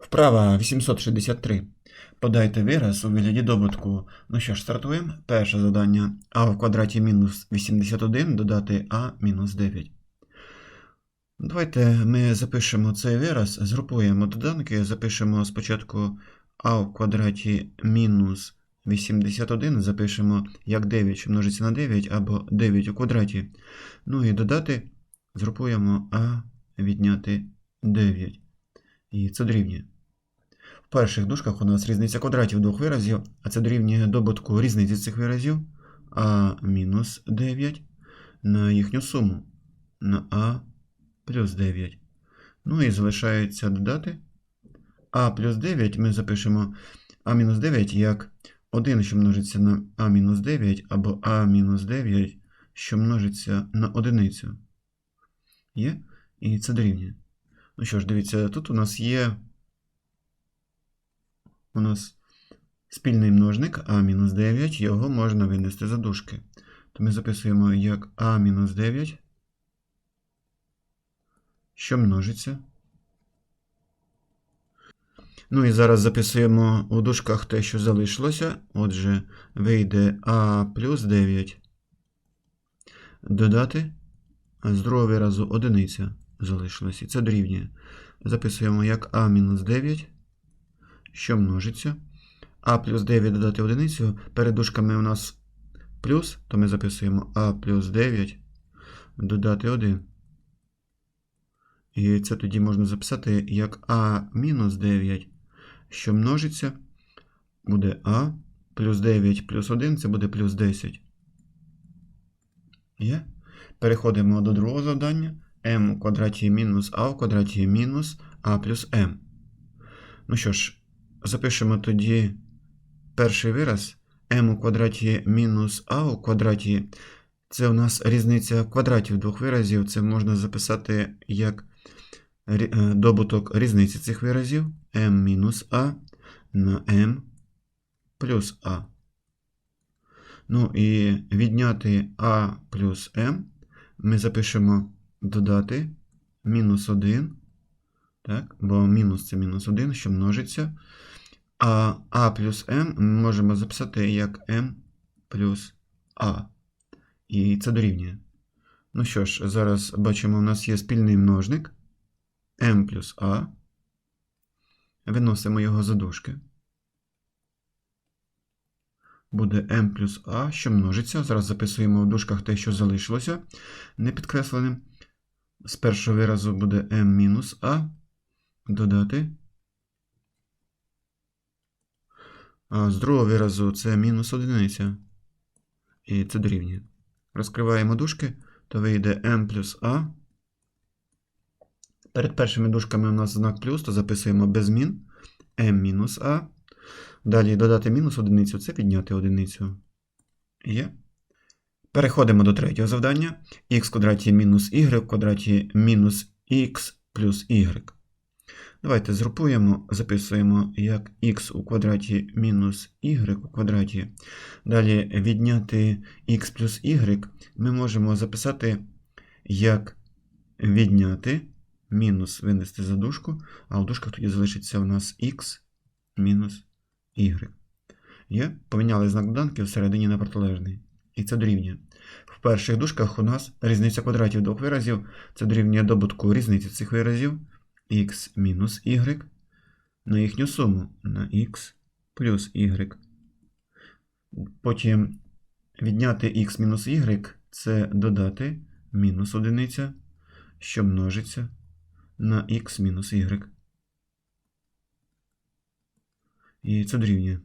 Вправа 863. Подайте вираз у вигляді добутку. Ну що ж, стартуємо. Перше завдання а в квадраті мінус 81 додати а мінус 9. Давайте ми запишемо цей вираз, згрупуємо доданки, запишемо спочатку а в квадраті мінус 81, запишемо як 9, що множиться на 9, або 9 у квадраті. Ну і додати, згрупуємо а відняти 9. І це дорівнює. Перших дужках у нас різниця квадратів двох виразів, а це дорівнює добутку різниці цих виразів а мінус 9 на їхню суму на а плюс 9. Ну і залишається додати а плюс 9 ми запишемо а мінус 9 як 1, що множиться на а мінус 9, або а мінус 9, що множиться на одиницю. Є? І це дорівнює. Ну що ж, дивіться, тут у нас є у нас спільний множник а-9, його можна винести за дужки. То ми записуємо як а-9, що множиться. Ну і зараз записуємо у дужках те, що залишилося. Отже, вийде а плюс 9. Додати. З другого виразу одиниця залишилась. І це дорівнює. Записуємо як а мінус 9 що множиться. А плюс 9 додати одиницю. Перед дужками у нас плюс, то ми записуємо А плюс 9 додати 1. І це тоді можна записати як А мінус 9, що множиться. Буде А плюс 9 плюс 1 це буде плюс 10. Є? Переходимо до другого завдання. m у квадраті мінус а в квадраті мінус а плюс m. Ну що ж, запишемо тоді перший вираз m у квадраті мінус а у квадраті. Це у нас різниця квадратів двох виразів. Це можна записати як е, добуток різниці цих виразів m мінус а на m плюс а. Ну і відняти а плюс m ми запишемо додати мінус 1. Так, бо мінус це мінус 1, що множиться. А а плюс m ми можемо записати як m плюс а. І це дорівнює. Ну що ж, зараз бачимо, у нас є спільний множник m плюс a. Виносимо його за дужки. Буде m плюс a, що множиться. Зараз записуємо в дужках те, що залишилося не підкресленим. З першого виразу буде m мінус a. Додати. А з другого виразу це мінус одиниця. І це дорівнює. Розкриваємо дужки, то вийде m плюс a. Перед першими дужками у нас знак плюс, то записуємо без змін m мінус a. Далі додати мінус одиницю це підняти одиницю. Є. Переходимо до третього завдання. в квадраті мінус y в квадраті мінус х плюс y. Давайте згрупуємо, записуємо як х у квадраті мінус y у квадраті. Далі відняти х плюс y ми можемо записати як відняти мінус винести за дужку, а в дужках тоді залишиться у нас х мінус y. Є? Поміняли знак доданки всередині на протилежний. І це дорівнює. В перших дужках у нас різниця квадратів двох виразів. Це дорівнює добутку різниці цих виразів x мінус y на їхню суму на x плюс y. Потім відняти x мінус y це додати мінус одиниця, що множиться на x мінус y. І це дорівнює.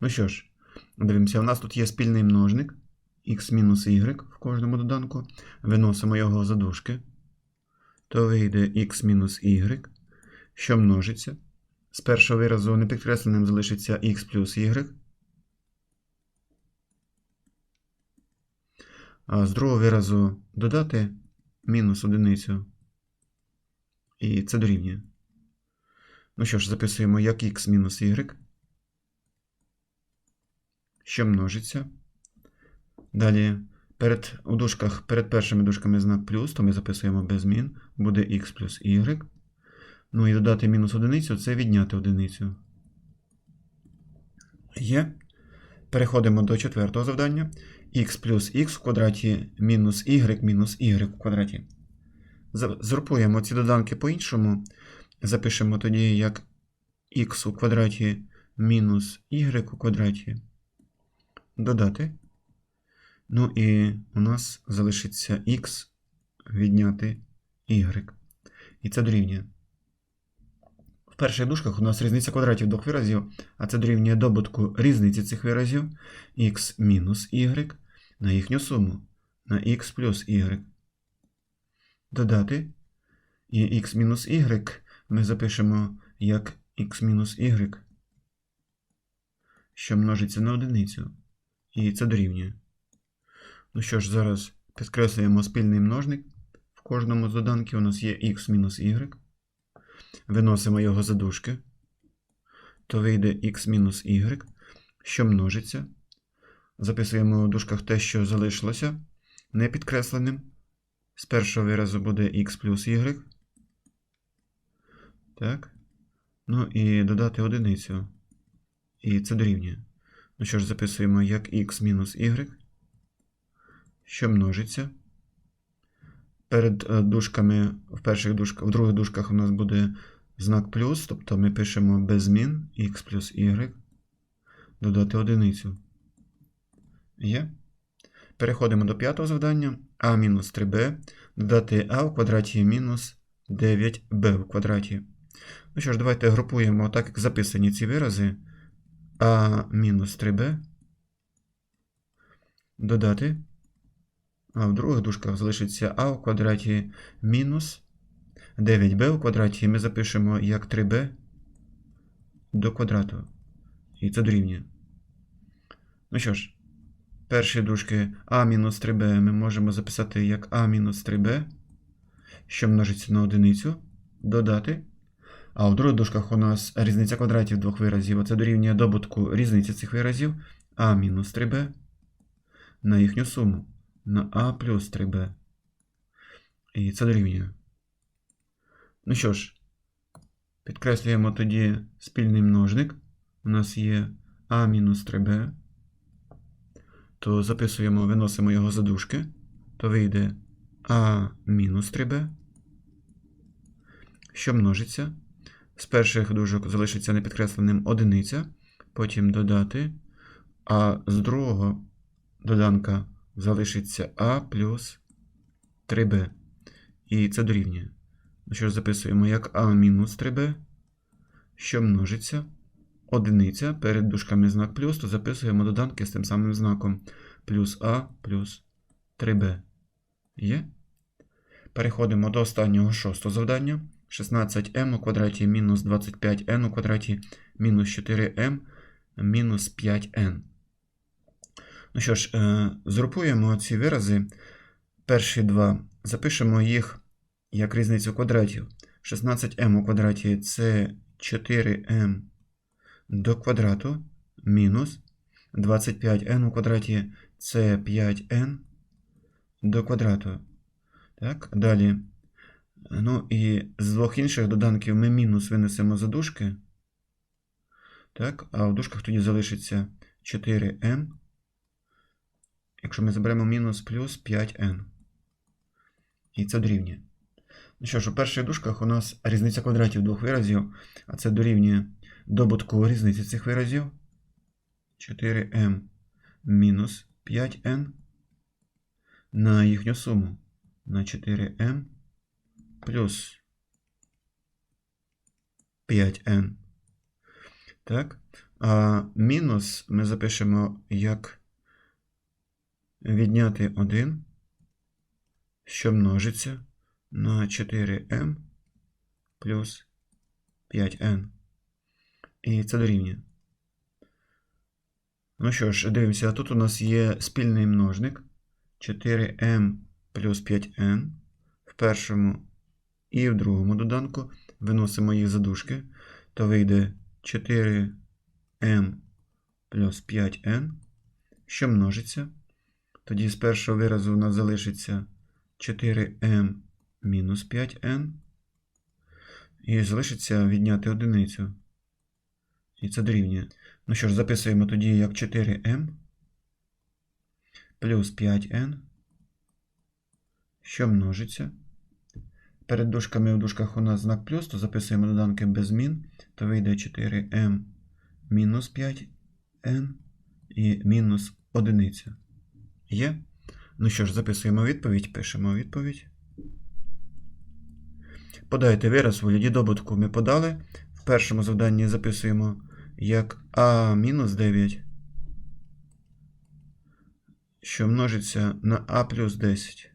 Ну що ж, дивимося, у нас тут є спільний множник x мінус y в кожному доданку. Виносимо його за дужки. То вийде x мінус y, що множиться. З першого виразу непідкресленим залишиться x плюс y. А з другого виразу додати мінус одиницю. І це дорівнює. Ну що ж, записуємо як x мінус y, що множиться. Далі перед, у дужках, перед першими дужками знак плюс, то ми записуємо без змін. Буде x плюс y. Ну і додати мінус одиницю це відняти одиницю. Є. Переходимо до четвертого завдання. х плюс х в квадраті мінус y мінус y в квадраті. Згрупуємо ці доданки по-іншому. Запишемо тоді як х у квадраті мінус y у квадраті. Додати. Ну і у нас залишиться х відняти y. І це дорівнює. В перших дужках у нас різниця квадратів двох виразів, а це дорівнює добутку різниці цих виразів х мінус y на їхню суму на х плюс y. Додати. І х мінус y ми запишемо як х мінус y, що множиться на одиницю. І це дорівнює. Ну що ж, зараз підкреслюємо спільний множник. В кожному з доданків у нас є х мінус y. Виносимо його за дужки. То вийде х мінус y, що множиться. Записуємо у дужках те, що залишилося не підкресленим. З першого виразу буде х плюс y. Так. Ну і додати одиницю. І це дорівнює. Ну що ж, записуємо як х мінус y, що множиться. Перед е, дужками, в перших дужках, в других дужках у нас буде знак плюс, тобто ми пишемо без змін х плюс y, додати одиницю. Є. Переходимо до п'ятого завдання. а мінус 3b додати а в квадраті мінус 9b в квадраті. Ну що ж, давайте групуємо так, як записані ці вирази. а мінус 3b додати. А в других дужках залишиться а в квадраті мінус 9b у квадраті. Ми запишемо як 3b до квадрату. І це дорівнює. Ну що ж, перші дужки а мінус 3b ми можемо записати як а мінус 3b, що множиться на одиницю, додати. А в других дужках у нас різниця квадратів двох виразів. Оце дорівнює добутку різниці цих виразів а мінус 3b на їхню суму на а плюс 3b. І це дорівнює. Ну що ж, підкреслюємо тоді спільний множник. У нас є а мінус 3b. То записуємо, виносимо його за дужки. То вийде а мінус 3b, що множиться. З перших дужок залишиться непідкресленим одиниця, потім додати, а з другого доданка залишиться а плюс 3b. І це дорівнює. Ну що ж, записуємо як а мінус 3b, що множиться. Одиниця перед дужками знак плюс, то записуємо доданки з тим самим знаком плюс а плюс 3b. Є? Переходимо до останнього шостого завдання. 16m у квадраті мінус 25n у квадраті мінус 4m мінус 5n. Ну що ж, е, згрупуємо ці вирази. Перші два. Запишемо їх як різницю квадратів. 16m у квадраті це 4m до квадрату мінус 25n у квадраті це 5n до квадрату. Так, далі. Ну і з двох інших доданків ми мінус винесемо за дужки. Так, а в дужках тоді залишиться 4m. Якщо ми заберемо мінус плюс 5n. І це дорівнює. Ну що ж, у перших дужках у нас різниця квадратів двох виразів, а це дорівнює добутку різниці цих виразів. 4m мінус 5n на їхню суму на 4m плюс 5n. Так. А мінус ми запишемо як відняти 1, що множиться на 4m плюс 5n. І це дорівнює. Ну що ж, дивимося, тут у нас є спільний множник 4m плюс 5n в першому і в другому доданку. Виносимо їх за дужки, то вийде 4m плюс 5n, що множиться. Тоді з першого виразу у нас залишиться 4m мінус 5n. І залишиться відняти одиницю. І це дорівнює. Ну що ж, записуємо тоді як 4m плюс 5n, що множиться. Перед дужками в дужках у нас знак плюс, то записуємо доданки без змін, то вийде 4m мінус 5n і мінус одиниця. Є? Ну що ж, записуємо відповідь, пишемо відповідь. Подайте вираз у вигляді добутку ми подали. В першому завданні записуємо як а мінус 9, що множиться на а плюс 10.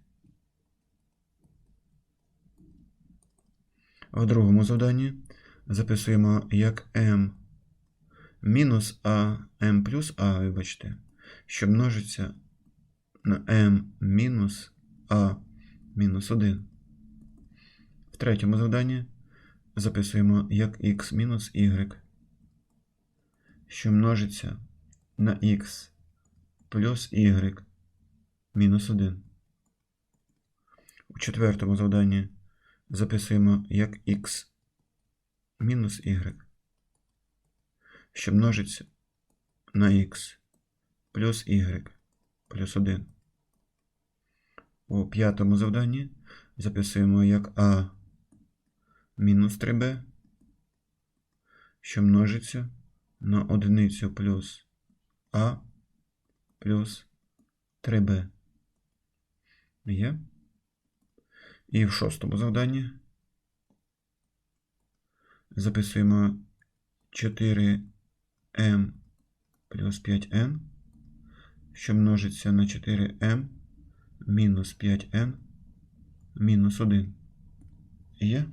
В другому завданні записуємо як m мінус а, m плюс а, вибачте, що множиться на m мінус а мінус 1. В третьому завданні записуємо як x мінус y, що множиться на x плюс y мінус 1. У четвертому завданні записуємо як x мінус y, що множиться на x плюс y плюс 1. У п'ятому завданні записуємо як а мінус 3b, що множиться на одиницю плюс а плюс 3b. Є. І в шостому завданні записуємо 4m плюс 5n, що множиться на 4m мінус 5n мінус 1. Є?